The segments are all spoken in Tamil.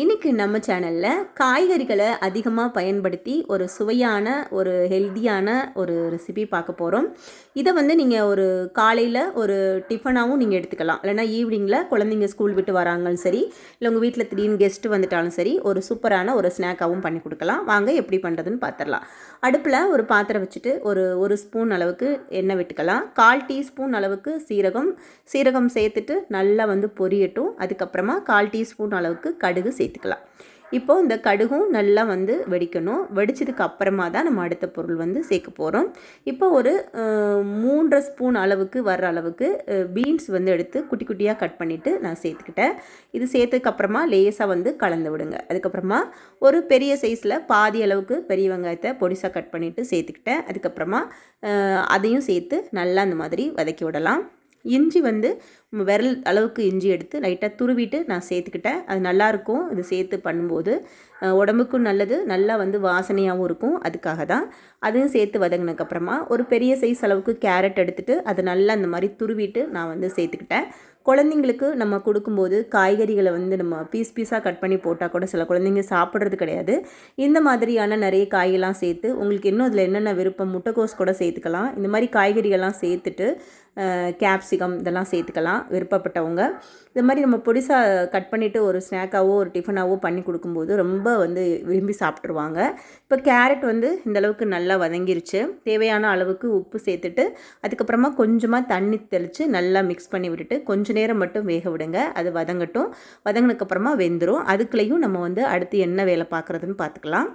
இன்றைக்கி நம்ம சேனலில் காய்கறிகளை அதிகமாக பயன்படுத்தி ஒரு சுவையான ஒரு ஹெல்த்தியான ஒரு ரெசிபி பார்க்க போகிறோம் இதை வந்து நீங்கள் ஒரு காலையில் ஒரு டிஃபனாகவும் நீங்கள் எடுத்துக்கலாம். இல்லைனா ஈவினிங்கில் குழந்தைங்க ஸ்கூல் விட்டு வராங்களும் சரி இல்லை உங்கள் வீட்டில் திடீர்னு கெஸ்ட்டு வந்துட்டாலும் சரி ஒரு சூப்பரான ஒரு ஸ்நாக்காகவும் பண்ணி கொடுக்கலாம். வாங்க எப்படி பண்ணுறதுன்னு பார்த்துடலாம் அடுப்பில் ஒரு பாத்திரம் வச்சுட்டு ஒரு ஒரு ஸ்பூன் அளவுக்கு எண்ணெய் விட்டுக்கலாம். கால் டீஸ்பூன் அளவுக்கு சீரகம். சீரகம் சேர்த்துட்டு நல்லா வந்து பொரியட்டும். அதுக்கப்புறமா கால் டீஸ்பூன் அளவுக்கு கடுகு சேர்த்துக்கலாம். இப்போ இந்த கடுகும் நல்லா வந்து வெடிக்கணும். வெடித்ததுக்கு அப்புறமா தான் நம்ம அடுத்த பொருள் வந்து சேர்க்க போகிறோம் இப்போ ஒரு மூன்றரை ஸ்பூன் அளவுக்கு வர்ற அளவுக்கு பீன்ஸ் வந்து எடுத்து குட்டி குட்டியாக கட் பண்ணிவிட்டு நான் சேர்த்துக்கிட்டேன். இது சேர்த்ததுக்கப்புறமா லேசாக வந்து கலந்து விடுங்க. அதுக்கப்புறமா ஒரு பெரிய சைஸில் பாதி அளவுக்கு பெரிய வெங்காயத்தை பொடிசாக கட் பண்ணிவிட்டு சேர்த்துக்கிட்டேன். அதுக்கப்புறமா அதையும் சேர்த்து நல்லா அந்த மாதிரி வதக்கி விடலாம். இஞ்சி வந்து விரல் அளவுக்கு இஞ்சி எடுத்து லைட்டாக துருவிட்டு நான் சேர்த்துக்கிட்டேன். அது நல்லாயிருக்கும். இது சேர்த்து பண்ணும்போது உடம்புக்கும் நல்லது. நல்லா வந்து வாசனையாகவும் இருக்கும். அதுக்காக தான் அதையும் சேர்த்து வதங்கினதுக்கப்புறமா ஒரு பெரிய சைஸ் அளவுக்கு கேரட் எடுத்துகிட்டு அதை நல்லா அந்த மாதிரி துருவிட்டு நான் வந்து சேர்த்துக்கிட்டேன். குழந்தைங்களுக்கு நம்ம கொடுக்கும்போது காய்கறிகளை வந்து நம்ம பீஸ் பீஸாக கட் பண்ணி போட்டால் கூட சில குழந்தைங்க சாப்பிட்றது கிடையாது. இந்த மாதிரியான நிறைய காயெல்லாம் சேர்த்து உங்களுக்கு இன்னும் அதில் என்னென்ன விருப்பம்? முட்டைக்கோஸ் கூட சேர்த்துக்கலாம். இந்த மாதிரி காய்கறிகள்லாம் சேர்த்துட்டு கேப்சிகம் இதெல்லாம் சேர்த்துக்கலாம் விருப்பப்பட்டவங்க. இது மாதிரி நம்ம பொடிசாக கட் பண்ணிவிட்டு ஒரு ஸ்நாக்காவோ ஒரு டிஃபனாவோ பண்ணி கொடுக்கும்போது ரொம்ப வந்து விரும்பி சாப்பிட்ருவாங்க இப்போ கேரட் வந்து இந்தளவுக்கு நல்லா வதங்கிருச்சு. தேவையான அளவுக்கு உப்பு சேர்த்துட்டு அதுக்கப்புறமா கொஞ்சமாக தண்ணி தெளித்து நல்லா மிக்ஸ் பண்ணி விட்டுட்டு கொஞ்ச நேரம் மட்டும் வேக விடுங்க. அது வதங்கட்டும். வதங்கினதுக்கப்புறமா வெந்துடும் அதுக்குள்ளேயும் நம்ம வந்து அடுத்து என்ன வேலை பார்க்குறதுன்னு பார்த்துக்கலாம்.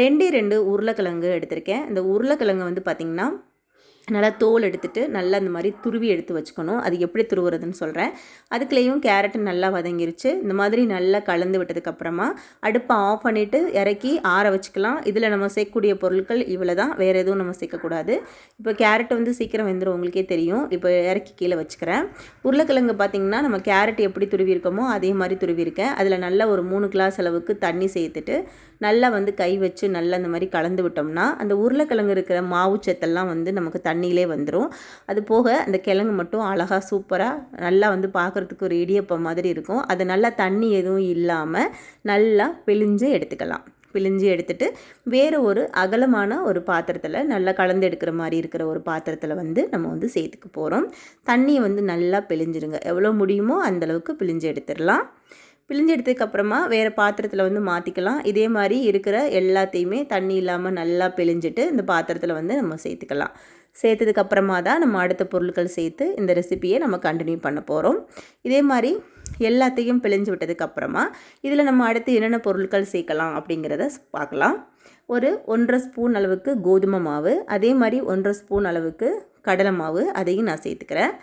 ரெண்டே ரெண்டு உருளைக்கிழங்கு எடுத்திருக்கேன். இந்த உருளைக்கிழங்கு வந்து பார்த்திங்கன்னா நல்லா தோல் எடுத்துட்டு நல்லா இந்த மாதிரி துருவி எடுத்து வச்சுக்கணும். அது எப்படி துருவுறதுன்னு சொல்கிறேன் அதுக்குள்ளேயும் கேரட் நல்லா வதங்கிருச்சு. இந்த மாதிரி நல்லா கலந்து விட்டதுக்கப்புறமா அடுப்பை ஆஃப் பண்ணிவிட்டு இறக்கி ஆற வச்சுக்கலாம். இதில் நம்ம சேர்க்கக்கூடிய பொருட்கள் இவ்வளோ தான் வேறு எதுவும் நம்ம சேர்க்கக்கூடாது. இப்போ கேரட் வந்து சீக்கிரம் வெந்துடும் உங்களுக்கே தெரியும். இப்போ இறக்கி கீழே வச்சுக்கிறேன். உருளைக்கிழங்கு பார்த்திங்கன்னா நம்ம கேரட் எப்படி துருவி இருக்கோமோ அதே மாதிரி துருவிருக்கேன் அதில் நல்லா ஒரு மூணு கிளாஸ் அளவுக்கு தண்ணி சேர்த்துட்டு நல்லா வந்து கை வச்சு நல்லா இந்த மாதிரி கலந்து விட்டோம்னா அந்த உருளைக்கிழங்கு இருக்கிற மாவு சத்தெல்லாம் வந்து நமக்கு தண்ணியிலே வந்துடும் அது போக அந்த கிழங்கு மட்டும் அழகாக சூப்பராக நல்லா வந்து பார்க்குறதுக்கு ஒரு இடியப்பம் மாதிரி இருக்கும். அது நல்லா தண்ணி எதுவும் இல்லாமல் நல்லா பிழிஞ்சு எடுத்துக்கலாம். பிழிஞ்சு எடுத்துட்டு வேறு ஒரு அகலமான ஒரு பாத்திரத்தில் நல்லா கலந்து எடுக்கிற மாதிரி இருக்கிற ஒரு பாத்திரத்தில் வந்து நம்ம வந்து சேர்த்துக்க போகிறோம் தண்ணியை வந்து நல்லா பிழிஞ்சிடுங்க எவ்வளோ முடியுமோ அந்தளவுக்கு பிழிஞ்சு எடுத்துடலாம். பிழிஞ்சு எடுத்ததுக்கப்புறமா வேறு பாத்திரத்தில் வந்து மாற்றிக்கலாம் இதே மாதிரி இருக்கிற எல்லாத்தையுமே தண்ணி இல்லாமல் நல்லா பிழிஞ்சிட்டு இந்த பாத்திரத்தில் வந்து நம்ம சேர்த்துக்கலாம். சேர்த்ததுக்கப்புறமா தான் நம்ம அடுத்த பொருட்கள் சேர்த்து இந்த ரெசிபியை நம்ம கண்டினியூ பண்ண போகிறோம் இதே மாதிரி எல்லாத்தையும் பிழிஞ்சு விட்டதுக்கப்புறமா இதில் நம்ம அடுத்து என்னென்ன பொருட்கள் சேர்க்கலாம் அப்படிங்கிறத பார்க்கலாம். ஒரு ஒன்றரை ஸ்பூன் அளவுக்கு கோதுமை மாவு அதே மாதிரி ஒன்றரை ஸ்பூன் அளவுக்கு கடலை மாவு அதையும் நான் சேர்த்துக்கிறேன்.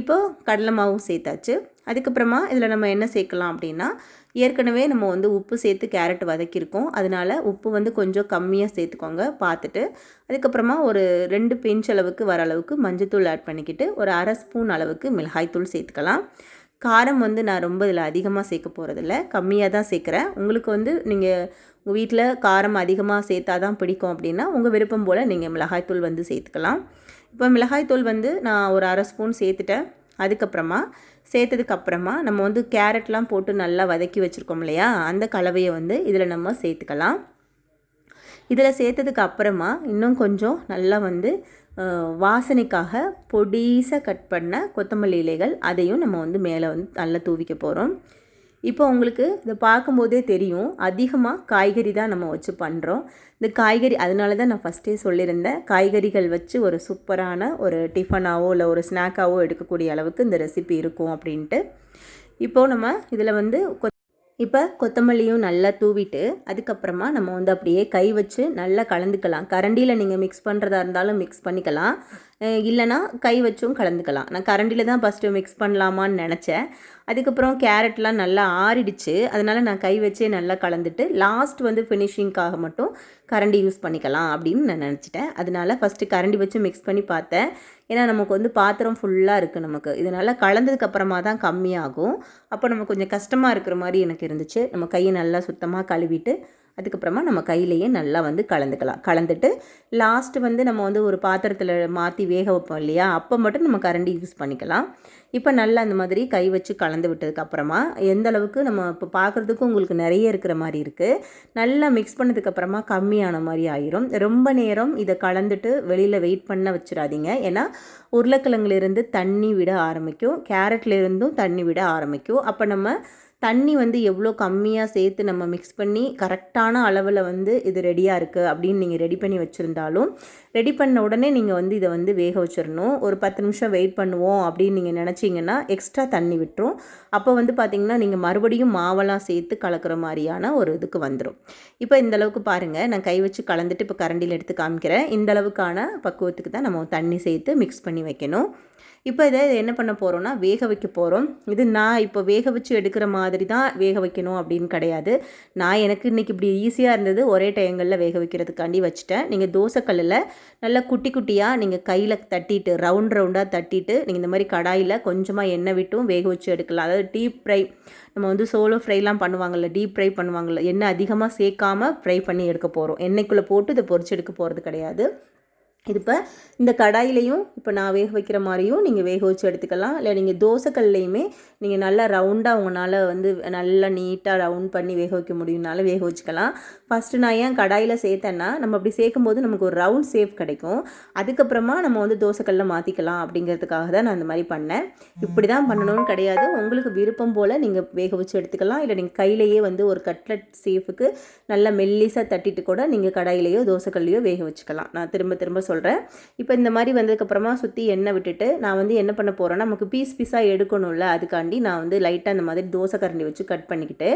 இப்போது கடலை மாவும் சேர்த்தாச்சு. அதுக்கப்புறமா இதில் நம்ம என்ன சேர்க்கலாம் அப்படின்னா ஏற்கனவே நம்ம வந்து உப்பு சேர்த்து கேரட் வதக்கியிருக்கோம். அதனால் உப்பு வந்து கொஞ்சம் கம்மியாக சேர்த்துக்கோங்க பார்த்துட்டு. அதுக்கப்புறமா ஒரு ரெண்டு பிஞ்ச் அளவுக்கு வர அளவுக்கு மஞ்சத்தூள் ஆட் பண்ணிக்கிட்டு ஒரு அரை ஸ்பூன் அளவுக்கு மிளகாய்த்தூள் சேர்த்துக்கலாம். காரம் வந்து நான் ரொம்ப இதில் அதிகமாக சேர்க்க போகிறதில்ல கம்மியாக தான் சேர்க்குறேன். உங்களுக்கு வந்து நீங்கள் உங்கள் வீட்டில் காரம் அதிகமாக சேர்த்தா தான் பிடிக்கும் அப்படின்னா உங்கள் விருப்பம் போல் நீங்கள் மிளகாய்த்தூள் வந்து சேர்த்துக்கலாம். இப்போ மிளகாய்த்தூள் வந்து நான் ஒரு அரை ஸ்பூன் சேர்த்துட்டேன். அதுக்கப்புறமா சேர்த்ததுக்கப்புறமா நம்ம வந்து கேரட்லாம் போட்டு நல்லா வதக்கி வச்சுருக்கோம் இல்லையா? அந்த கலவையை வந்து இதில் நம்ம சேர்த்துக்கலாம். இதில் சேர்த்ததுக்கு அப்புறமா இன்னும் கொஞ்சம் நல்லா வந்து வாசனைக்காக பொடிசாக கட் பண்ண கொத்தமல்லி இலைகள் அதையும் நம்ம வந்து மேலே வந்து நல்லா தூவிக்க போகிறோம். இப்போ உங்களுக்கு இதை பார்க்கும்போதே தெரியும் அதிகமாக காய்கறி தான் நம்ம வச்சு பண்ணுறோம். இந்த காய்கறி அதனால தான் நான் ஃபஸ்ட்டே சொல்லியிருந்தேன் காய்கறிகள் வச்சு ஒரு சூப்பரான ஒரு டிஃபனாவோ இல்லை ஒரு ஸ்நாக்காவோ எடுக்கக்கூடிய அளவுக்கு இந்த ரெசிபி இருக்கும் அப்படின்ட்டு. இப்போது நம்ம இதில் வந்து இப்போ கொத்தமல்லியும் நல்லா தூவிட்டு அதுக்கப்புறமா நம்ம வந்து அப்படியே கை வச்சு நல்லா கலந்துக்கலாம். கரண்டியில் நீங்கள் மிக்ஸ் பண்ணுறதா இருந்தாலும் மிக்ஸ் பண்ணிக்கலாம். இல்லைன்னா கை வச்சும் கலந்துக்கலாம். நான் கரண்டியில் தான் ஃபஸ்ட்டு மிக்ஸ் பண்ணலாமான்னு நினச்சேன். அதுக்கப்புறம் கேரட்லாம் நல்லா ஆறிடுச்சு. அதனால் நான் கை வச்சே நல்லா கலந்துட்டு லாஸ்ட் வந்து ஃபினிஷிங்க்காக மட்டும் கரண்டி யூஸ் பண்ணிக்கலாம் அப்படின்னு நான் நினச்சிட்டேன். அதனால ஃபஸ்ட்டு கரண்டி வச்சு மிக்ஸ் பண்ணி பார்த்தேன். ஏன்னா நமக்கு வந்து பாத்திரம் ஃபுல்லாக இருக்குது நமக்கு. இதனால் கலந்ததுக்கு அப்புறமா தான் கம்மியாகும். அப்போ நமக்கு கொஞ்சம் கஷ்டமாக இருக்கிற மாதிரி எனக்கு இருந்துச்சு. நம்ம கையை நல்லா சுத்தமாக கழுவிட்டு அதுக்கப்புறமா நம்ம கையிலையே நல்லா வந்து கலந்துக்கலாம். கலந்துட்டு லாஸ்ட்டு வந்து நம்ம வந்து ஒரு பாத்திரத்தில் மாற்றி வேக வைப்போம் இல்லையா? அப்போ மட்டும் நம்ம கரண்டி யூஸ் பண்ணிக்கலாம். இப்போ நல்லா அந்த மாதிரி கை வச்சு கலந்து விட்டதுக்கப்புறமா எந்த அளவுக்கு நம்ம இப்போ பார்க்குறதுக்கும் உங்களுக்கு நிறைய இருக்கிற மாதிரி இருக்குது நல்லா மிக்ஸ் பண்ணதுக்கப்புறமா கம்மியான மாதிரி ஆயிரும். ரொம்ப நேரம் இதை கலந்துட்டு வெளியில் வெயிட் பண்ண வச்சிடாதீங்க. ஏன்னா உருளைக்கிழங்குலேருந்து தண்ணி விட ஆரம்பிக்கும். கேரட்லேருந்தும் தண்ணி விட ஆரம்பிக்கும். அப்போ நம்ம தண்ணி வந்து எவ்வளோ கம்மியாக சேர்த்து நம்ம மிக்ஸ் பண்ணி கரெக்டான அளவில் வந்து இது ரெடியாக இருக்குது அப்படின்னு நீங்கள் ரெடி பண்ணி வச்சுருந்தாலும் ரெடி பண்ண உடனே நீங்கள் வந்து இதை வந்து வேக வச்சிடணும் ஒரு பத்து நிமிஷம் வெயிட் பண்ணுவோம் அப்படின்னு நீங்கள் நினச்சிங்கன்னா எக்ஸ்ட்ரா தண்ணி விட்டுரும். அப்போ வந்து பார்த்திங்கன்னா நீங்கள் மறுபடியும் மாவெல்லாம் சேர்த்து கலக்கிற மாதிரியான ஒரு இதுக்கு வந்துடும் இப்போ இந்த அளவுக்கு பாருங்கள் நான் கை வச்சு கலந்துட்டு இப்போ கரண்டியில் எடுத்து காமிக்கிறேன். இந்த அளவுக்கான பக்குவத்துக்கு தான் நம்ம தண்ணி சேர்த்து மிக்ஸ் பண்ணி வைக்கணும். இப்போ இதை என்ன பண்ண போகிறோம்னா வேக வைக்க போகிறோம் இது நான் இப்போ வேக வச்சு எடுக்கிற மாதிரி மாதிரி தான் வேக வைக்கணும் அப்படின்னு கிடையாது. நான் எனக்கு இன்றைக்கி இப்படி ஈஸியாக இருந்தது ஒரே டைங்களில் வேக வைக்கிறதுக்காண்டி வச்சுட்டேன். நீங்கள் தோசைக்கல்லில் நல்லா குட்டி குட்டியாக நீங்கள் கையில் தட்டிட்டு ரவுண்ட் ரவுண்டாக தட்டிட்டு நீங்கள் இந்த மாதிரி கடாயில் கொஞ்சமாக எண்ணெய் விட்டும் வேக வச்சு எடுக்கலாம். அதாவது டீப் ஃப்ரை நம்ம வந்து சோலோ ஃப்ரைலாம் பண்ணுவாங்கள்ல டீப் ஃப்ரை பண்ணுவாங்கள்ல எண்ணெய் அதிகமாக சேர்க்காமல் ஃப்ரை பண்ணி எடுக்க போகிறோம் எண்ணெய்க்குள்ளே போட்டு இதை பொறிச்சு எடுக்க போகிறது கிடையாது. இப்போ இந்த கடாயிலையும் இப்போ நான் வேக வைக்கிற மாதிரியும் நீங்கள் வேக வச்சு எடுத்துக்கலாம். இல்லை நீங்கள் தோசைக்கல்லையுமே நீங்கள் நல்லா ரவுண்டாக உங்களால் வந்து நல்லா நீட்டாக ரவுண்ட் பண்ணி வேக வைக்க முடியும்னால வேக வச்சுக்கலாம். ஃபஸ்ட்டு நான் ஏன் கடாயில் சேர்த்தேன்னா நம்ம அப்படி சேர்க்கும்போது நமக்கு ஒரு ரவுண்ட் சேஃப் கிடைக்கும். அதுக்கப்புறமா நம்ம வந்து தோசைக்கல்லில் மாற்றிக்கலாம் அப்படிங்கிறதுக்காக தான் நான் அந்த மாதிரி பண்ணேன். இப்படி தான் பண்ணணும்னு கிடையாது. உங்களுக்கு விருப்பம் போல் நீங்கள் வேக வச்சு எடுத்துக்கலாம். இல்லை நீங்கள் கையிலேயே வந்து ஒரு கட்லட் சேஃபுக்கு நல்லா மெல்லிசாக தட்டிட்டு கூட நீங்கள் கடாயிலையோ தோசைக்கல்லையோ வேக வச்சுக்கலாம். நான் திரும்ப திரும்ப சொல்கிறேன் இப்போ இந்த மாதிரி வந்ததுக்கப்புறமா சுற்றி எண்ணெய் விட்டுட்டு நான் வந்து என்ன பண்ண போகிறேன்னா நமக்கு பீஸ் பீஸாக எடுக்கணும்ல அதுக்காண்டி நான் வந்து லைட்டாக அந்த மாதிரி தோசை கரண்டி வச்சு கட் பண்ணிக்கிட்டு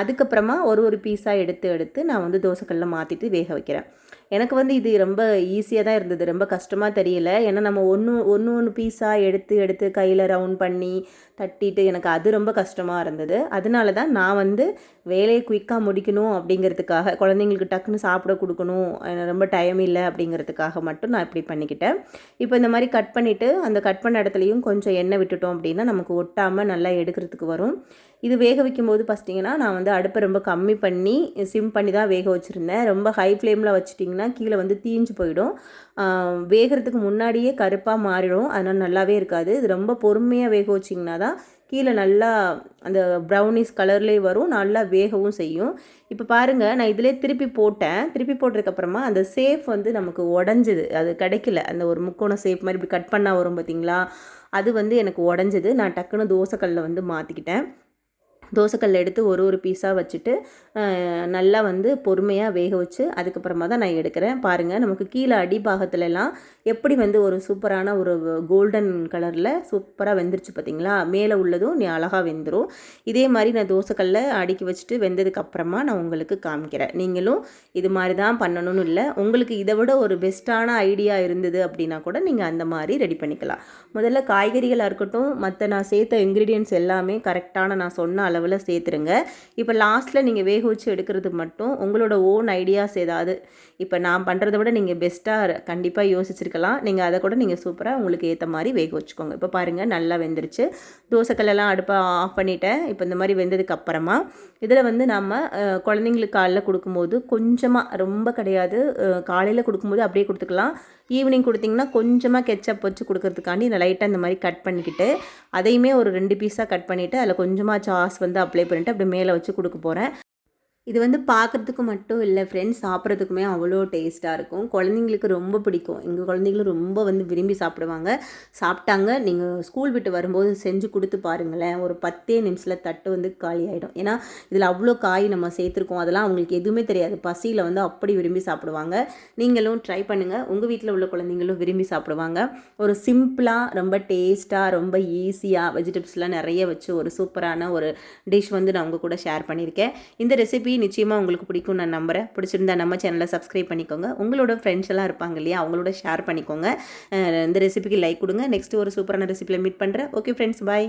அதுக்கப்புறமா ஒரு ஒரு பீஸாக எடுத்து எடுத்து நான் வந்து தோசைக்கல்லில் மாற்றிட்டு வேக வைக்கிறேன். எனக்கு வந்து இது ரொம்ப ஈஸியாக தான் இருந்தது. ரொம்ப கஷ்டமாக தெரியல. ஏன்னா நம்ம ஒன்று ஒன்று ஒன்று பீஸாக எடுத்து எடுத்து கையில் ரவுண்ட் பண்ணி தட்டிட்டு எனக்கு அது ரொம்ப கஷ்டமாக இருந்தது. அதனால தான் நான் வந்து வேலையை குயிக்காக முடிக்கணும் அப்படிங்கிறதுக்காக குழந்தைங்களுக்கு டக்குன்னு சாப்பிட கொடுக்கணும் ரொம்ப டைம் இல்லை அப்படிங்கிறதுக்காக மட்டும் நான் இப்படி பண்ணிக்கிட்டேன். இப்போ இந்த மாதிரி கட் பண்ணிவிட்டு அந்த கட் பண்ண இடத்துலையும் கொஞ்சம் எண்ணெய் விட்டுட்டோம் அப்படின்னா நமக்கு ஒட்டாமல் நல்லா எடுக்கிறதுக்கு வரும். இது வேக வைக்கும்போது பார்த்தீங்கன்னா நான் வந்து அடுப்பை ரொம்ப கம்மி பண்ணி சிம் பண்ணி தான் வேக வச்சுருந்தேன். ரொம்ப ஹை ஃப்ளேமில் வச்சுட்டிங்கன்னா கீழே வந்து தீஞ்சு போயிடும். வேகிறதுக்கு முன்னாடியே கருப்பாக மாறிடும். அதனால் நல்லாவே இருக்காது. இது ரொம்ப பொறுமையாக வேக வச்சிங்கன்னா தான் கீழே நல்லா அந்த ப்ரௌனிஸ் கலர்லேயே வரும். நல்லா வேகவும் செய்யும். இப்போ பாருங்கள் நான் இதிலே திருப்பி போட்டேன். திருப்பி போட்டதுக்கப்புறமா அந்த சேஃப் வந்து நமக்கு உடஞ்சிது. அது கிடைக்கல. அந்த ஒரு முக்கோணம் சேஃப் மாதிரி இப்படி கட் பண்ணால் வரும் பார்த்தீங்களா அது வந்து எனக்கு உடஞ்சிது. நான் டக்குன்னு தோசைக்கல்லில் வந்து மாற்றிக்கிட்டேன் தோசைக்கல் எடுத்து ஒரு ஒரு பீஸாக வச்சுட்டு நல்லா வந்து பொறுமையாக வேக வச்சு அதுக்கப்புறமா தான் நான் எடுக்கிறேன். பாருங்கள் நமக்கு கீழே அடிபாகத்துலலாம் எப்படி வந்து ஒரு சூப்பரான ஒரு கோல்டன் கலரில் சூப்பராக வெந்துருச்சு பார்த்தீங்களா மேலே உள்ளதும் நீ அழகாக வெந்துடும் இதே மாதிரி நான் தோசைக்கல்ல அடுக்கி வச்சுட்டு வெந்ததுக்கப்புறமா நான் உங்களுக்கு காமிக்கிறேன். நீங்களும் இது மாதிரி தான் பண்ணணும்னு இல்லை. உங்களுக்கு இதை விட ஒரு பெஸ்ட்டான ஐடியா இருந்தது அப்படின்னா கூட நீங்கள் அந்த மாதிரி ரெடி பண்ணிக்கலாம். முதல்ல காய்கறிகளாக இருக்கட்டும் மற்ற நான் சேர்த்த இன்க்ரீடியன்ஸ் எல்லாமே கரெக்டான நான் சொன்ன அளவில் சேர்த்துருங்க. இப்போ லாஸ்ட்டில் நீங்கள் வேக வச்சு எடுக்கிறது மட்டும் உங்களோட ஓன் ஐடியாஸ் ஏதாவது. இப்போ நான் பண்ணுறத விட நீங்கள் பெஸ்ட்டாக கண்டிப்பாக யோசிச்சிருக்கலாம். நீங்கள் அதை கூட நீங்கள் சூப்பராக உங்களுக்கு ஏற்ற மாதிரி வேக வச்சுக்கோங்க. இப்போ பாருங்கள் நல்லா வெந்துருச்சு. தோசைக்கல்லாம் அடுப்பை ஆஃப் பண்ணிவிட்டேன் இப்போ இந்த மாதிரி வெந்ததுக்கு அப்புறமா இதில் வந்து நம்ம குழந்தைங்களுக்கு காலைல கொடுக்கும்போது கொஞ்சமாக ரொம்ப கிடையாது. காலையில் கொடுக்கும்போது அப்படியே கொடுத்துக்கலாம். ஈவினிங் கொடுத்திங்கன்னா கொஞ்சமாக கெச்சப் வச்சு கொடுக்கறதுக்காண்டி நான் லைட்டாக இந்த மாதிரி கட் பண்ணிக்கிட்டு அதையுமே ஒரு ரெண்டு பீஸாக கட் பண்ணிவிட்டு அதில் கொஞ்சமாக சாஸ் வந்து அப்ளை பண்ணிவிட்டு அப்படி மேலே வச்சு கொடுக்க போகிறேன் இது வந்து பார்க்குறதுக்கு மட்டும் இல்லை ஃப்ரெண்ட்ஸ் சாப்பிட்றதுக்குமே அவ்வளோ டேஸ்ட்டாக இருக்கும். குழந்தைங்களுக்கு ரொம்ப பிடிக்கும். எங்கள் குழந்தைங்களும் ரொம்ப வந்து விரும்பி சாப்பிடுவாங்க. சாப்பிட்டாங்க. நீங்கள் ஸ்கூல் விட்டு வரும்போது செஞ்சு கொடுத்து பாருங்களேன். ஒரு பத்தே நிமிஷத்தில் தட்டு வந்து காலி ஆகிடும் ஏன்னா இதில் அவ்வளோ காய் நம்ம சேர்த்துருக்கோம். அதெல்லாம் அவங்களுக்கு எதுவுமே தெரியாது. பசியில் வந்து அப்படி விரும்பி சாப்பிடுவாங்க. நீங்களும் ட்ரை பண்ணுங்கள் உங்கள் வீட்டில் உள்ள குழந்தைங்களும் விரும்பி சாப்பிடுவாங்க. ஒரு சிம்பிளாக ரொம்ப டேஸ்ட்டாக ரொம்ப ஈஸியாக வெஜிடபிள்ஸ்லாம் நிறைய வச்சு ஒரு சூப்பரான ஒரு டிஷ் வந்து நான் உங்கள் கூட ஷேர் பண்ணியிருக்கேன். இந்த ரெசிபி நிச்சயமாக உங்களுக்கு பிடிக்கும் நான் நம்புகிறேன் பிடிச்சிருந்தா நம்ம சேனலை சப்ஸ்கிரைப் பண்ணிக்கோங்க. உங்களோட ஃப்ரெண்ட்ஸ் எல்லாம் இருப்பாங்க இல்லையா? அவங்களோட ஷேர் பண்ணிக்கோங்க. இந்த ரெசிபிக்கு லைக் கொடுங்க. நெக்ஸ்ட் ஒரு சூப்பரான ரெசிபியில் மீட் பண்ணுறேன் ஓகே ஃப்ரெண்ட்ஸ் பாய்